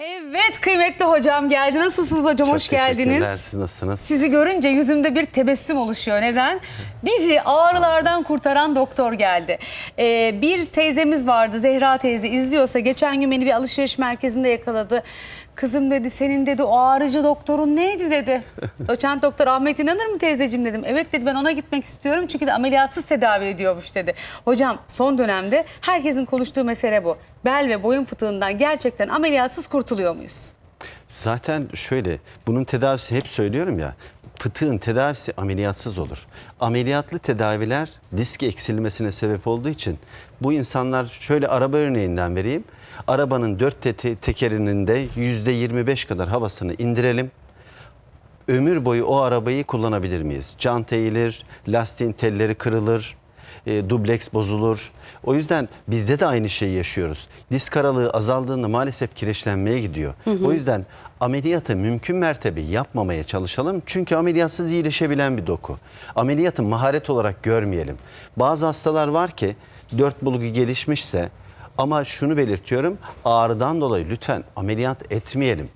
Evet kıymetli hocam geldi. Nasılsınız hocam? Hoş Çok teşekkürler. geldiniz. Siz nasılsınız? Sizi görünce yüzümde bir tebessüm oluşuyor. Neden? Bizi ağrılardan kurtaran doktor geldi. Ee, bir teyzemiz vardı Zehra teyze izliyorsa geçen gün beni bir alışveriş merkezinde yakaladı. Kızım dedi senin dedi o ağrıcı doktorun neydi dedi. Doçent doktor Ahmet inanır mı teyzeciğim dedim. Evet dedi ben ona gitmek istiyorum çünkü de ameliyatsız tedavi ediyormuş dedi. Hocam son dönemde herkesin konuştuğu mesele bu. Bel ve boyun fıtığından gerçekten ameliyatsız kurtuluyor muyuz? Zaten şöyle bunun tedavisi hep söylüyorum ya fıtığın tedavisi ameliyatsız olur. Ameliyatlı tedaviler disk eksilmesine sebep olduğu için bu insanlar şöyle araba örneğinden vereyim. Arabanın dört te- te- tekerinin de yüzde 25 kadar havasını indirelim. Ömür boyu o arabayı kullanabilir miyiz? Cant eğilir, lastiğin telleri kırılır, e, dubleks bozulur. O yüzden bizde de aynı şeyi yaşıyoruz. Disk aralığı azaldığında maalesef kireçlenmeye gidiyor. O yüzden ameliyatı mümkün mertebe yapmamaya çalışalım. Çünkü ameliyatsız iyileşebilen bir doku. Ameliyatı maharet olarak görmeyelim. Bazı hastalar var ki dört bulgu gelişmişse ama şunu belirtiyorum ağrıdan dolayı lütfen ameliyat etmeyelim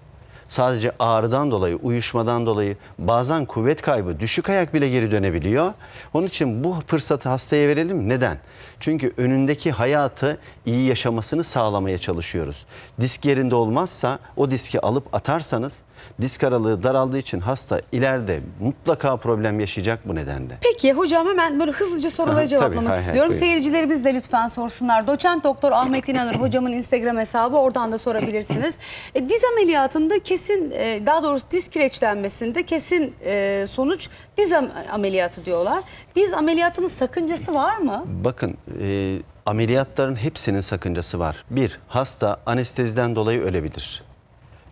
sadece ağrıdan dolayı, uyuşmadan dolayı bazen kuvvet kaybı, düşük ayak bile geri dönebiliyor. Onun için bu fırsatı hastaya verelim. Neden? Çünkü önündeki hayatı iyi yaşamasını sağlamaya çalışıyoruz. Disk yerinde olmazsa o diski alıp atarsanız disk aralığı daraldığı için hasta ileride mutlaka problem yaşayacak bu nedenle. Peki hocam hemen böyle hızlıca soruları Aha, cevaplamak tabii, hay hay, istiyorum. buyurun. Seyircilerimiz de lütfen sorsunlar. Doçent Doktor Ahmet İnanır hocamın Instagram hesabı oradan da sorabilirsiniz. E, diz ameliyatında kesin e, daha doğrusu diz kireçlenmesinde kesin e, sonuç diz am- ameliyatı diyorlar. Diz ameliyatının sakıncası var mı? Bakın e, ameliyatların hepsinin sakıncası var. Bir, hasta anesteziden dolayı ölebilir.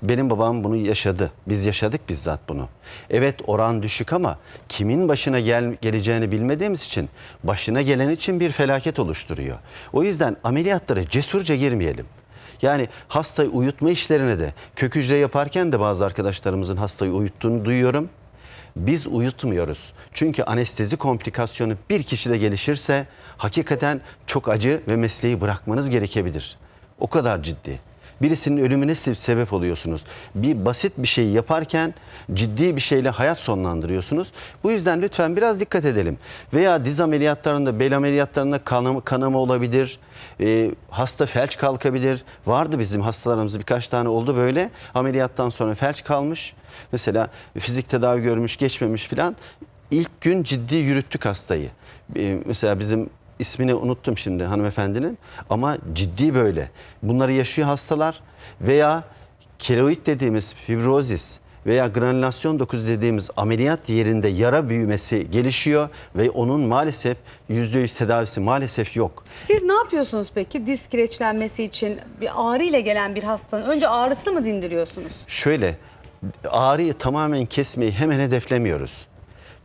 Benim babam bunu yaşadı. Biz yaşadık bizzat bunu. Evet oran düşük ama kimin başına gel, geleceğini bilmediğimiz için başına gelen için bir felaket oluşturuyor. O yüzden ameliyatlara cesurca girmeyelim. Yani hastayı uyutma işlerine de kök hücre yaparken de bazı arkadaşlarımızın hastayı uyuttuğunu duyuyorum. Biz uyutmuyoruz. Çünkü anestezi komplikasyonu bir kişide gelişirse hakikaten çok acı ve mesleği bırakmanız gerekebilir. O kadar ciddi. Birisinin ölümüne se- sebep oluyorsunuz. Bir basit bir şeyi yaparken ciddi bir şeyle hayat sonlandırıyorsunuz. Bu yüzden lütfen biraz dikkat edelim. Veya diz ameliyatlarında, bel ameliyatlarında kanama, kanama olabilir. Ee, hasta felç kalkabilir. Vardı bizim hastalarımız birkaç tane oldu böyle. Ameliyattan sonra felç kalmış. Mesela fizik tedavi görmüş, geçmemiş filan. İlk gün ciddi yürüttük hastayı. Ee, mesela bizim ismini unuttum şimdi hanımefendinin ama ciddi böyle. Bunları yaşıyor hastalar veya keloid dediğimiz fibrozis veya granülasyon dokuzu dediğimiz ameliyat yerinde yara büyümesi gelişiyor ve onun maalesef %100 tedavisi maalesef yok. Siz ne yapıyorsunuz peki diz kireçlenmesi için bir ağrı ile gelen bir hastanın önce ağrısını mı dindiriyorsunuz? Şöyle ağrıyı tamamen kesmeyi hemen hedeflemiyoruz.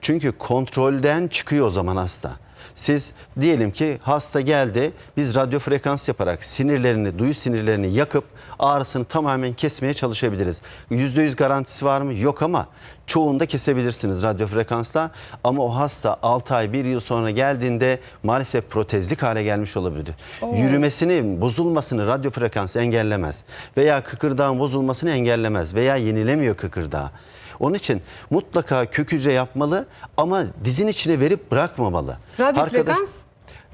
Çünkü kontrolden çıkıyor o zaman hasta. Siz diyelim ki hasta geldi biz radyo frekans yaparak sinirlerini, duyu sinirlerini yakıp ağrısını tamamen kesmeye çalışabiliriz. %100 garantisi var mı? Yok ama çoğunda kesebilirsiniz radyo frekansla. Ama o hasta 6 ay 1 yıl sonra geldiğinde maalesef protezlik hale gelmiş olabilir. Yürümesini, bozulmasını radyo frekans engellemez. Veya kıkırdağın bozulmasını engellemez. Veya yenilemiyor kıkırdağı. Onun için mutlaka kök hücre yapmalı ama dizin içine verip bırakmamalı. Radyo Arkadaş- frekans?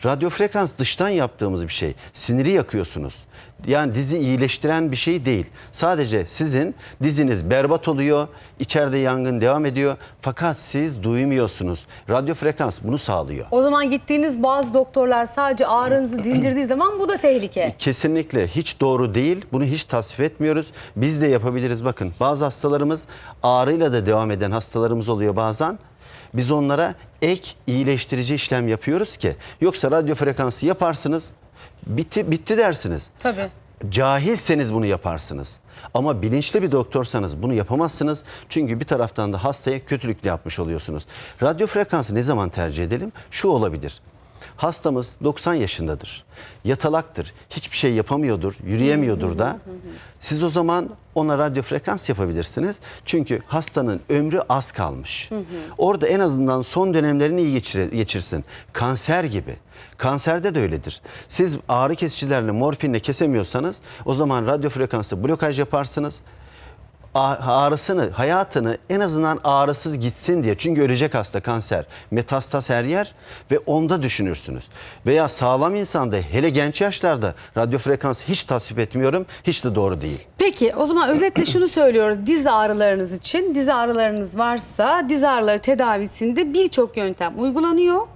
Radyo frekans dıştan yaptığımız bir şey. Siniri yakıyorsunuz. Yani dizi iyileştiren bir şey değil. Sadece sizin diziniz berbat oluyor, içeride yangın devam ediyor fakat siz duymuyorsunuz. Radyo frekans bunu sağlıyor. O zaman gittiğiniz bazı doktorlar sadece ağrınızı dindirdiği zaman bu da tehlike. Kesinlikle hiç doğru değil. Bunu hiç tasvip etmiyoruz. Biz de yapabiliriz. Bakın bazı hastalarımız ağrıyla da devam eden hastalarımız oluyor bazen. Biz onlara ek iyileştirici işlem yapıyoruz ki yoksa radyo frekansı yaparsınız bitti bitti dersiniz. Tabii. Cahilseniz bunu yaparsınız. Ama bilinçli bir doktorsanız bunu yapamazsınız. Çünkü bir taraftan da hastaya kötülük yapmış oluyorsunuz. Radyo frekansı ne zaman tercih edelim? Şu olabilir. Hastamız 90 yaşındadır. Yatalaktır. Hiçbir şey yapamıyordur, yürüyemiyordur da. Siz o zaman ona radyo frekans yapabilirsiniz. Çünkü hastanın ömrü az kalmış. Orada en azından son dönemlerini iyi geçir- geçirsin. Kanser gibi. Kanserde de öyledir. Siz ağrı kesicilerle, morfinle kesemiyorsanız o zaman radyo frekansla blokaj yaparsınız ağrısını, hayatını en azından ağrısız gitsin diye. Çünkü ölecek hasta kanser. Metastaz her yer ve onda düşünürsünüz. Veya sağlam insanda hele genç yaşlarda radyo frekans hiç tasvip etmiyorum. Hiç de doğru değil. Peki o zaman özetle şunu söylüyoruz. Diz ağrılarınız için diz ağrılarınız varsa diz ağrıları tedavisinde birçok yöntem uygulanıyor.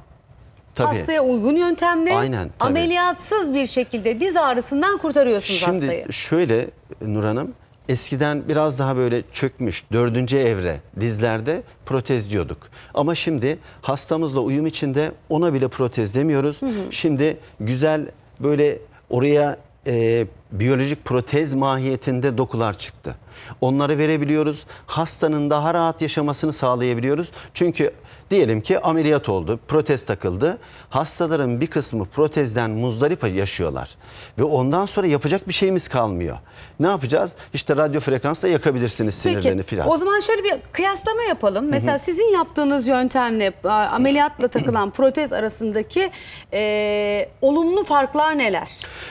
Tabii. Hastaya uygun yöntemle Aynen, tabii. ameliyatsız bir şekilde diz ağrısından kurtarıyorsunuz Şimdi hastayı. şöyle Nur Hanım eskiden biraz daha böyle çökmüş dördüncü evre dizlerde protez diyorduk. Ama şimdi hastamızla uyum içinde ona bile protez demiyoruz. Şimdi güzel böyle oraya e, biyolojik protez mahiyetinde dokular çıktı. Onları verebiliyoruz. Hastanın daha rahat yaşamasını sağlayabiliyoruz. Çünkü Diyelim ki ameliyat oldu, protez takıldı. Hastaların bir kısmı protezden muzdarip yaşıyorlar. Ve ondan sonra yapacak bir şeyimiz kalmıyor. Ne yapacağız? İşte radyo frekansla yakabilirsiniz sinirlerini Peki filan. o zaman şöyle bir kıyaslama yapalım. Mesela sizin yaptığınız yöntemle ameliyatla takılan protez arasındaki e, olumlu farklar neler?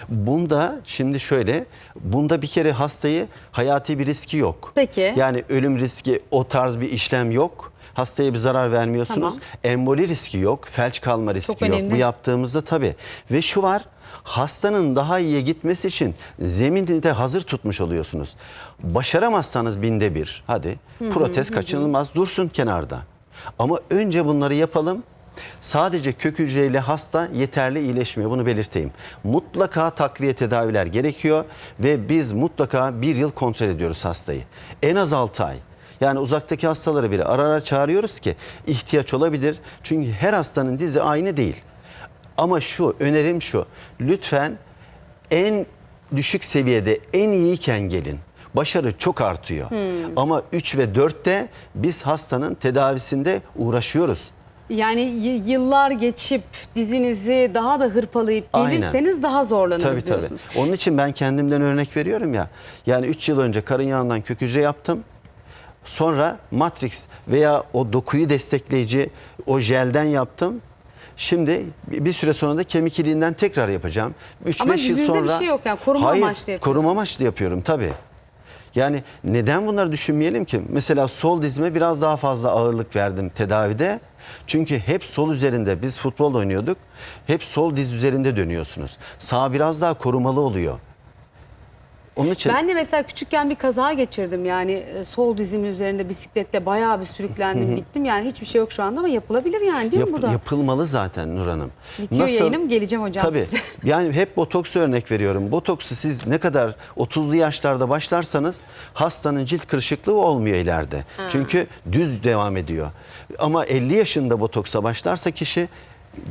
Bunda şimdi şöyle, bunda bir kere hastayı hayati bir riski yok. Peki. Yani ölüm riski o tarz bir işlem yok. Hastaya bir zarar vermiyorsunuz. Tamam. Emboli riski yok, felç kalma riski Çok yok. önemli. Bu yaptığımızda tabii. Ve şu var, hastanın daha iyiye gitmesi için zemini de hazır tutmuş oluyorsunuz. Başaramazsanız binde bir, hadi protez kaçınılmaz dursun kenarda. Ama önce bunları yapalım. Sadece kök hücreyle hasta yeterli iyileşmiyor. Bunu belirteyim. Mutlaka takviye tedaviler gerekiyor ve biz mutlaka bir yıl kontrol ediyoruz hastayı. En az 6 ay. Yani uzaktaki hastaları bile ara ara çağırıyoruz ki ihtiyaç olabilir. Çünkü her hastanın dizi aynı değil. Ama şu önerim şu. Lütfen en düşük seviyede en iyiyken gelin. Başarı çok artıyor. Ama 3 ve 4'te biz hastanın tedavisinde uğraşıyoruz. Yani yıllar geçip dizinizi daha da hırpalayıp Aynen. gelirseniz daha zorlanırız Tabii tabii. diyorsunuz. Onun için ben kendimden örnek veriyorum ya. Yani 3 yıl önce karın yağından kök hücre yaptım. Sonra Matrix veya o dokuyu destekleyici o jelden yaptım. Şimdi bir bir süre sonra da kemik iliğinden tekrar yapacağım. 3-5 Ama yıl bir sonra... şey yok yani, koruma Hayır, amaçlı yapıyorsunuz. koruma amaçlı yapıyorum tabii. Yani neden bunları düşünmeyelim ki? Mesela sol dizime biraz daha fazla ağırlık verdim tedavide. Çünkü hep sol üzerinde biz futbol oynuyorduk. Hep sol diz üzerinde dönüyorsunuz. Sağ biraz daha korumalı oluyor. Onun için Ben de mesela küçükken bir kaza geçirdim yani e, sol dizimin üzerinde bisiklette bayağı bir sürüklendim gittim yani hiçbir şey yok şu anda ama yapılabilir yani değil mi Yap- bu da? yapılmalı zaten Nur Hanım. Bitiyor yayınım, geleceğim hocam Tabii. size. Yani hep botoks örnek veriyorum. Botoksu siz ne kadar 30'lu yaşlarda başlarsanız hastanın cilt kırışıklığı olmuyor ileride. Çünkü düz devam ediyor. Ama 50 yaşında botoksa başlarsa kişi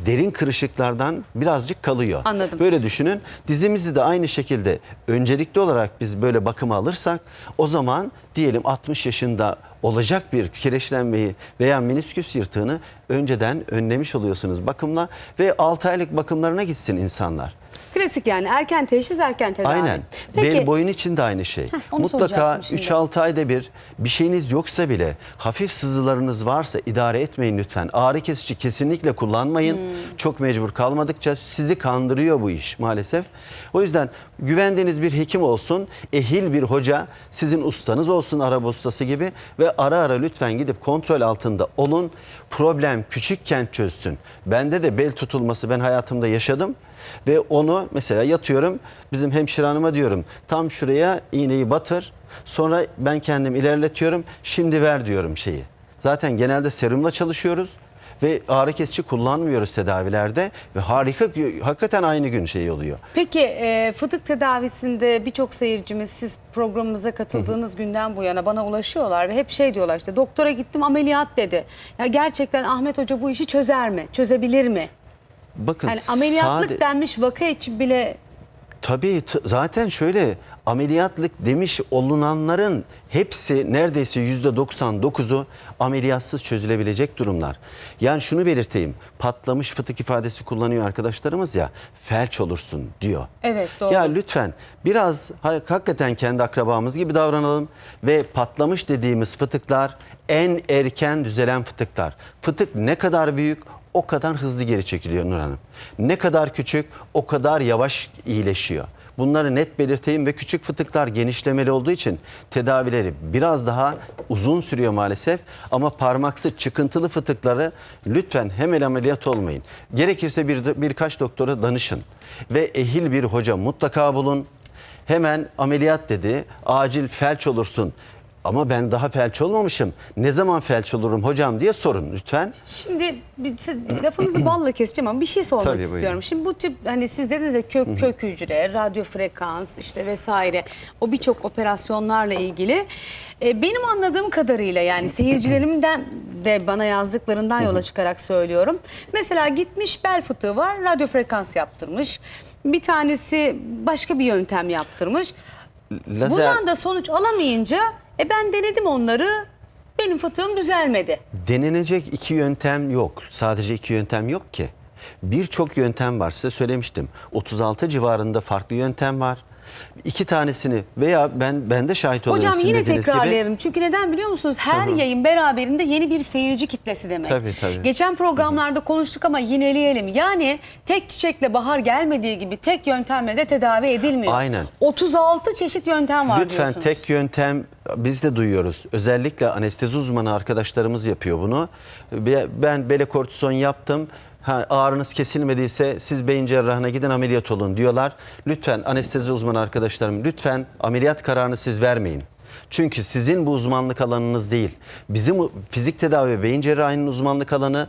derin kırışıklardan birazcık kalıyor. Anladım. Böyle düşünün. Dizimizi de aynı şekilde öncelikli olarak biz böyle bakıma alırsak o zaman diyelim 60 yaşında olacak bir kireçlenmeyi veya menisküs yırtığını önceden önlemiş oluyorsunuz bakımla ve 6 aylık bakımlarına gitsin insanlar. Klasik yani erken teşhis erken tedavi. Aynen. Peki Bel boyun için de aynı şey. onu Mutlaka soracaktım şimdi. 3-6 ayda bir bir şeyiniz yoksa bile hafif sızılarınız varsa idare etmeyin lütfen. Ağrı kesici kesinlikle kullanmayın. Hmm. Çok mecbur kalmadıkça sizi kandırıyor bu iş maalesef. O yüzden güvendiğiniz bir hekim olsun, ehil bir hoca, sizin ustanız olsun araba ustası gibi ve ara ara lütfen gidip kontrol altında olun. Problem küçükken çözsün. Bende de bel tutulması ben hayatımda yaşadım. Ve onu mesela yatıyorum bizim hemşire hanıma diyorum tam şuraya iğneyi batır sonra ben kendim ilerletiyorum şimdi ver diyorum şeyi. Zaten genelde serumla çalışıyoruz ve ağrı kesici kullanmıyoruz tedavilerde ve harika hakikaten aynı gün şey oluyor. Peki e, fıtık tedavisinde birçok seyircimiz siz programımıza katıldığınız günden bu yana bana ulaşıyorlar ve hep şey diyorlar işte doktora gittim ameliyat dedi. Ya gerçekten Ahmet Hoca bu işi çözer mi? Çözebilir mi? Bakın Yani ameliyatlık sade- denmiş vaka için bile Tabii t- zaten şöyle Ameliyatlık demiş olunanların hepsi neredeyse %99'u ameliyatsız çözülebilecek durumlar. Yani şunu belirteyim. Patlamış fıtık ifadesi kullanıyor arkadaşlarımız ya. Felç olursun diyor. Evet, doğru. Ya lütfen biraz ha- hakikaten kendi akrabamız gibi davranalım ve patlamış dediğimiz fıtıklar en erken düzelen fıtıklar. Fıtık ne kadar büyük o kadar hızlı geri çekiliyor Nur Hanım. Ne kadar küçük o kadar yavaş iyileşiyor. Bunları net belirteyim ve küçük fıtıklar genişlemeli olduğu için tedavileri biraz daha uzun sürüyor maalesef. Ama parmaksı çıkıntılı fıtıkları lütfen hemen ameliyat olmayın. Gerekirse bir, birkaç doktora danışın ve ehil bir hoca mutlaka bulun. Hemen ameliyat dedi, acil felç olursun. Ama ben daha felç olmamışım. Ne zaman felç olurum hocam diye sorun lütfen. Şimdi bir- siz- lafınızı balla keseceğim ama bir şey sormak Tabii, buyurun. istiyorum. Şimdi bu tip hani siz dediniz ya kök, kök hücre, radyo frekans işte vesaire o birçok operasyonlarla ilgili. E, benim anladığım kadarıyla yani seyircilerimden de bana yazdıklarından yola çıkarak söylüyorum. Mesela gitmiş bel fıtığı var, radyo frekans yaptırmış. Bir tanesi başka bir yöntem yaptırmış. Lazer Bundan da sonuç alamayınca e ben denedim onları. Benim fıtığım düzelmedi. denenecek iki yöntem yok. Sadece iki yöntem yok ki. Birçok yöntem var size söylemiştim. 36 civarında farklı yöntem var. İki tanesini veya ben ben de şahit oluyorum Hocam yine gibi. tekrarlayalım. Çünkü neden biliyor musunuz? Her yayın beraberinde yeni bir seyirci kitlesi demek. Tabii, tabii. Geçen programlarda konuştuk ama yineleyelim. Yani tek çiçekle bahar gelmediği gibi tek yöntemle de tedavi edilmiyor. Aynen. 36 çeşit yöntem var Lütfen diyorsunuz. tek yöntem biz de duyuyoruz. Özellikle anestezi uzmanı arkadaşlarımız yapıyor bunu. Be- Ben belekortison yaptım. Ha, ağrınız kesilmediyse siz beyin cerrahına gidin ameliyat olun diyorlar. Lütfen anestezi uzmanı arkadaşlarım lütfen ameliyat kararını siz vermeyin. Çünkü sizin bu uzmanlık alanınız değil. Bizim fizik tedavi ve beyin cerrahinin uzmanlık alanı.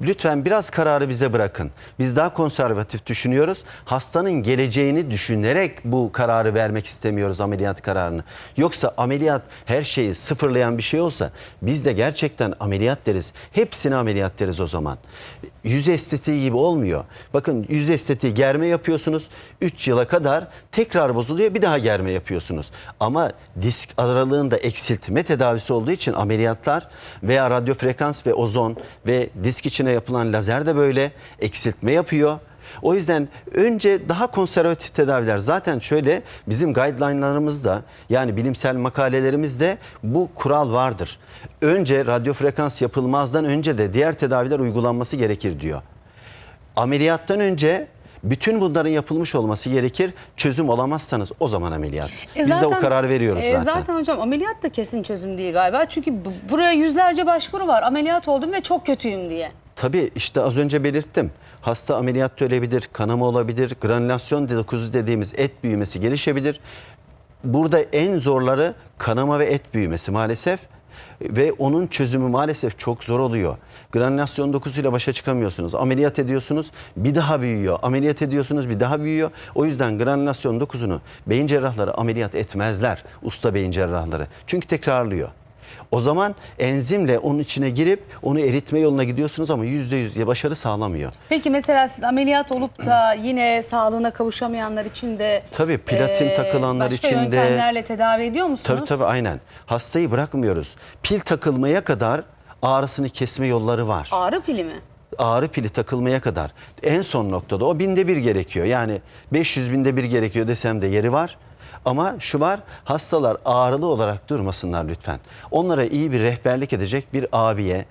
Lütfen biraz kararı bize bırakın. Biz daha konservatif düşünüyoruz. Hastanın geleceğini düşünerek bu kararı vermek istemiyoruz ameliyat kararını. Yoksa ameliyat her şeyi sıfırlayan bir şey olsa biz de gerçekten ameliyat deriz. Hepsini ameliyat deriz o zaman. Yüz estetiği gibi olmuyor. Bakın yüz estetiği germe yapıyorsunuz. 3 yıla kadar tekrar bozuluyor bir daha germe yapıyorsunuz. Ama disk aralığında eksiltme tedavisi olduğu için ameliyatlar veya radyo frekans ve ozon ve disk içine yapılan lazer de böyle eksiltme yapıyor. O yüzden önce daha konservatif tedaviler zaten şöyle bizim guideline'larımızda yani bilimsel makalelerimizde bu kural vardır. Önce radyo frekans yapılmazdan önce de diğer tedaviler uygulanması gerekir diyor. Ameliyattan önce bütün bunların yapılmış olması gerekir. Çözüm olamazsanız o zaman ameliyat. E Biz de o kararı veriyoruz e, zaten. Zaten hocam ameliyat da kesin çözüm değil galiba. Çünkü bu- buraya yüzlerce başvuru var. Ameliyat oldum ve çok kötüyüm diye. Tabii işte az önce belirttim. Hasta ameliyatta ölebilir, kanama olabilir, granülasyon dokuzu dediğimiz et büyümesi gelişebilir. Burada en zorları kanama ve et büyümesi maalesef ve onun çözümü maalesef çok zor oluyor. Granülasyon dokusuyla başa çıkamıyorsunuz. Ameliyat ediyorsunuz, bir daha büyüyor. Ameliyat ediyorsunuz, bir daha büyüyor. O yüzden granülasyon dokusunu beyin cerrahları ameliyat etmezler. Usta beyin cerrahları. Çünkü tekrarlıyor. O zaman enzimle onun içine girip onu eritme yoluna gidiyorsunuz ama %100 ya başarı sağlamıyor. Peki mesela siz ameliyat olup da yine sağlığına kavuşamayanlar için de Tabii, platin eee, takılanlar başka için de- yöntemlerle tedavi ediyor musunuz? Tabii tabii aynen. Hastayı bırakmıyoruz. Pil takılmaya kadar ağrısını kesme yolları var. Ağrı pili mi? Ağrı pili takılmaya kadar en son noktada o binde bir gerekiyor. Yani 500 binde bir gerekiyor desem de yeri var. Ama şu var hastalar ağrılı olarak durmasınlar lütfen. Onlara iyi bir rehberlik edecek bir abiye,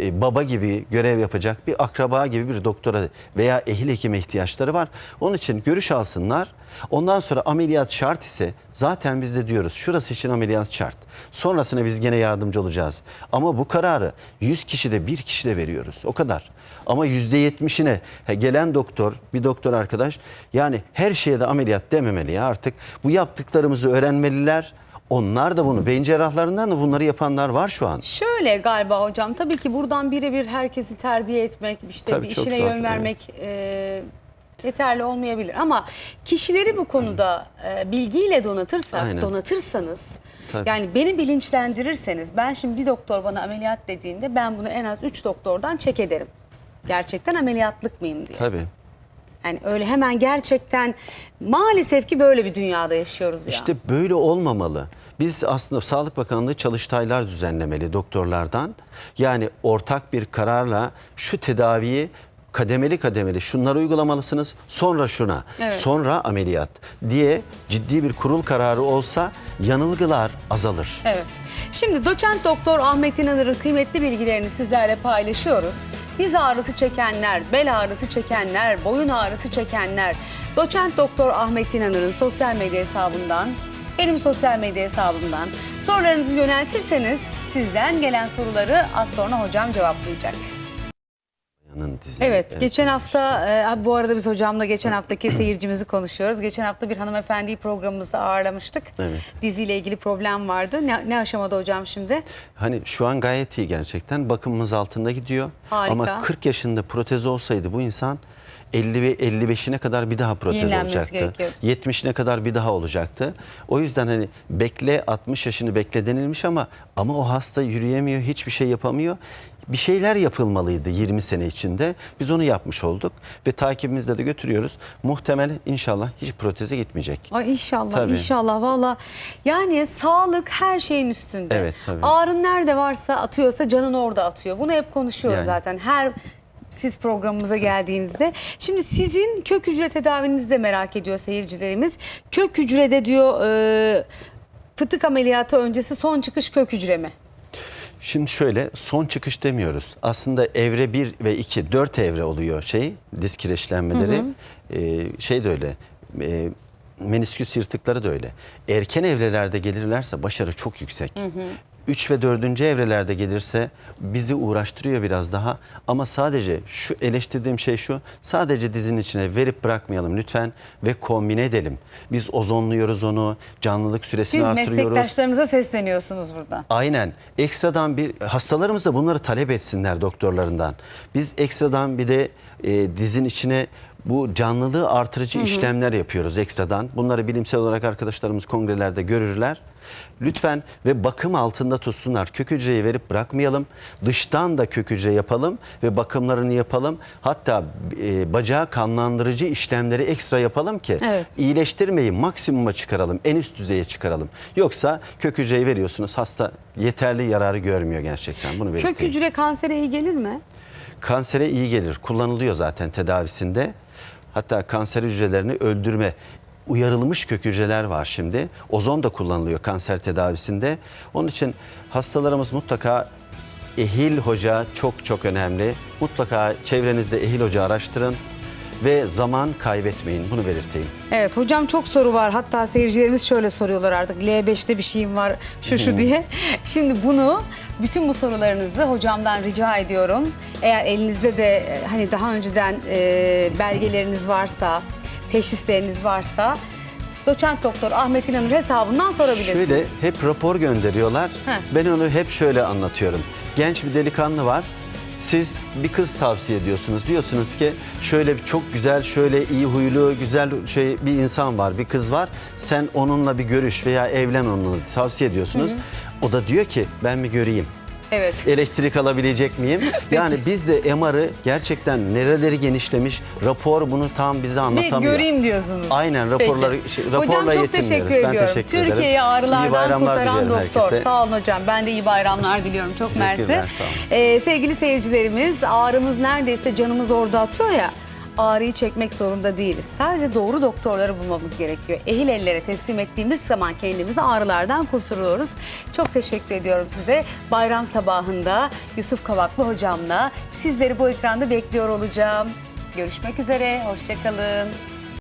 e, baba gibi görev yapacak bir akraba gibi bir doktora veya ehil hekime ihtiyaçları var. Onun için görüş alsınlar. Ondan sonra ameliyat şart ise zaten biz de diyoruz şurası için ameliyat şart. Sonrasına biz gene yardımcı olacağız. Ama bu kararı 100 kişide bir kişide veriyoruz. O kadar. Ama %70'ine he, gelen doktor, bir doktor arkadaş yani her şeye de ameliyat dememeli ya artık. Bu yaptıklarımızı öğrenmeliler. Onlar da bunu beyin cerrahlarından da bunları yapanlar var şu an. Şöyle galiba hocam tabii ki buradan birebir herkesi terbiye etmek, işte Tabii bir işine zor, yön vermek e, yeterli olmayabilir. Ama kişileri bu konuda e, bilgiyle donatırsak, Aynen. donatırsanız Tabii. yani beni bilinçlendirirseniz ben şimdi bir doktor bana ameliyat dediğinde ben bunu en az 3 doktordan çek ederim. Gerçekten ameliyatlık mıyım diye. Tabii. Yani öyle hemen gerçekten maalesef ki böyle bir dünyada yaşıyoruz ya. İşte böyle olmamalı. Biz aslında Sağlık Bakanlığı çalıştaylar düzenlemeli doktorlardan. Yani ortak bir kararla şu tedaviyi kademeli kademeli şunları uygulamalısınız. Sonra şuna, Evet. sonra ameliyat diye ciddi bir kurul kararı olsa yanılgılar azalır. Evet. Şimdi doçent doktor Ahmet İnanır'ın kıymetli bilgilerini sizlerle paylaşıyoruz. Diz ağrısı çekenler, bel ağrısı çekenler, boyun ağrısı çekenler. Doçent doktor Ahmet İnanır'ın sosyal medya hesabından, benim sosyal medya hesabımdan sorularınızı yöneltirseniz sizden gelen soruları az sonra hocam cevaplayacak. Evet, geçen hafta e, bu arada biz hocamla geçen haftaki seyircimizi konuşuyoruz. Geçen hafta bir hanımefendiyi programımızda ağırlamıştık. Evet. Diziyle ilgili problem vardı. Ne, ne aşamada hocam şimdi? Hani şu an gayet iyi gerçekten. Bakımımız altında gidiyor. Harika. Ama 40 yaşında protez olsaydı bu insan 50 ve 55'ine kadar bir daha protez Yenilenmesi olacaktı. gerekiyordu. 70'ine kadar bir daha olacaktı. O yüzden hani bekle 60 yaşını bekle denilmiş ama ama o hasta yürüyemiyor, hiçbir şey yapamıyor. Bir şeyler yapılmalıydı 20 sene içinde. Biz onu yapmış olduk ve takibimizde de götürüyoruz. Muhtemel inşallah hiç proteze gitmeyecek. Ay inşallah Tabii. inşallah valla yani sağlık her şeyin üstünde. Evet, tabii. Ağrın nerede varsa atıyorsa canın orada atıyor. Bunu hep konuşuyoruz Yani. zaten her siz programımıza geldiğinizde. Şimdi sizin kök hücre tedavinizi de merak ediyor seyircilerimiz. Kök hücrede diyor e, fıtık ameliyatı öncesi son çıkış kök hücre mi? Şimdi şöyle son çıkış demiyoruz. Aslında evre 1 ve 2 4 evre oluyor şey disk kireçlenmeleri. Ee, şey de öyle. E, menisküs yırtıkları da öyle. Erken evrelerde gelirlerse başarı çok yüksek. 3 ve 4. evrelerde gelirse bizi uğraştırıyor biraz daha. Ama sadece şu eleştirdiğim şey şu. Sadece dizin içine verip bırakmayalım lütfen ve kombine edelim. Biz ozonluyoruz onu, canlılık süresini Siz artırıyoruz. meslektaşlarınıza sesleniyorsunuz burada. Aynen. Ekstradan bir hastalarımız da bunları talep etsinler doktorlarından. Biz ekstradan bir de e, dizin içine bu canlılığı artırıcı işlemler yapıyoruz ekstradan. Bunları bilimsel olarak arkadaşlarımız kongrelerde görürler. Lütfen ve bakım altında tutsunlar. Kök hücreyi verip bırakmayalım. Dıştan da kök hücre yapalım ve bakımlarını yapalım. Hatta e, bacağı kanlandırıcı işlemleri ekstra yapalım ki Evet. iyileştirmeyi maksimuma çıkaralım, en üst düzeye çıkaralım. Yoksa kök hücreyi veriyorsunuz, hasta yeterli yararı görmüyor gerçekten. Bunu belirteyim. Kök hücre kansere iyi gelir mi? Kansere iyi gelir, kullanılıyor zaten tedavisinde. Hatta kanser hücrelerini öldürme uyarılmış kök hücreler var şimdi. Ozon da kullanılıyor kanser tedavisinde. Onun için hastalarımız mutlaka ehil hoca çok çok önemli. Mutlaka çevrenizde ehil hoca araştırın ve zaman kaybetmeyin. Bunu belirteyim. Evet hocam çok soru var. Hatta seyircilerimiz şöyle soruyorlar artık. L5'te bir şeyim var şu şu diye. Şimdi bunu bütün bu sorularınızı hocamdan rica ediyorum. Eğer elinizde de e, hani daha önceden e, belgeleriniz varsa, teşhisleriniz varsa doçent doktor Ahmet İnanır hesabından sorabilirsiniz. Şöyle hep rapor gönderiyorlar. Heh. Ben onu hep şöyle anlatıyorum. Genç bir delikanlı var. Siz bir kız tavsiye ediyorsunuz. Diyorsunuz ki şöyle çok güzel, şöyle iyi huylu, güzel şey bir insan var, bir kız var. Sen onunla bir görüş veya evlen onunla tavsiye ediyorsunuz. O da diyor ki ben bir göreyim. Evet. Elektrik alabilecek miyim? Yani biz de MR'ı gerçekten nereleri genişlemiş, rapor bunu tam bize Bir anlatamıyor. göreyim diyorsunuz. Aynen, raporları- Peki. şey, raporla Hocam çok yetinmiyoruz. teşekkür Ben ediyorum. teşekkür. Türkiye'yi İyi ağrılardan bayramlar kurtaran diliyorum doktor. herkese. Sağ olun hocam. Ben de iyi bayramlar diliyorum. Çok mersi. Teşekkürler, sağ olun. Ee, sevgili seyircilerimiz ağrımız neredeyse canımız orada atıyor ya. Ağrıyı çekmek zorunda değiliz. Sadece doğru doktorları bulmamız gerekiyor. Ehil ellere teslim ettiğimiz zaman kendimizi ağrılardan kurtarıyoruz. Çok teşekkür ediyorum size. Bayram sabahında Yusuf Kavaklı hocamla sizleri bu ekranda bekliyor olacağım. Görüşmek üzere. Hoşçakalın.